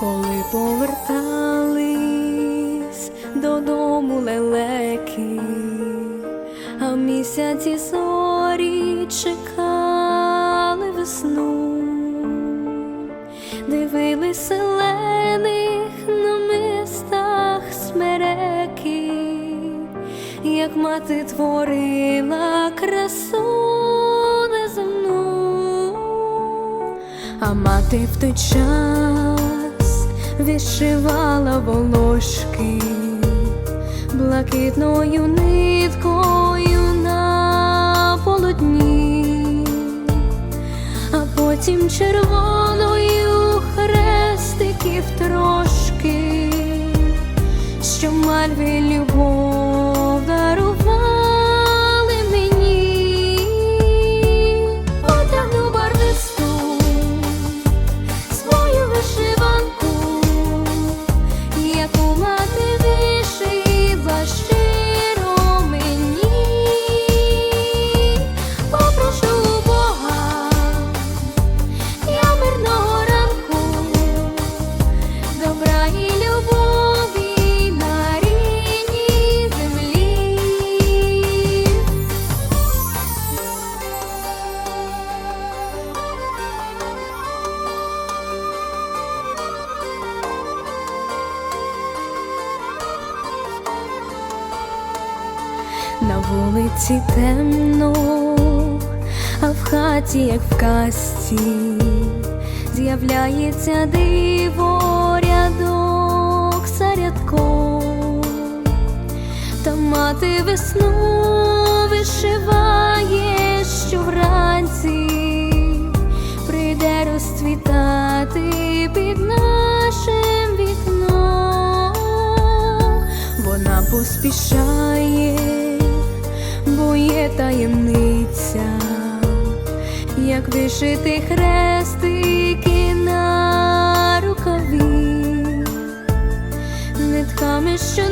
Коли повертались додому лелеки, а в місяці зорі чекали весну, дивились зелених на мистах смереки, як мати творила красу а мати в вишивала волошки блакитною ниткою на полотні, а потім червоною хрестиків трошки, що мальви любов На вулиці темно, а в хаті, як в казці, з'являється диво рядок за рядком, та мати весну вишиває, що вранці прийде розцвітати під нашим вікном. Вона поспішає, бо є таємниця, як вишити хрестики на рукаві, нитками, що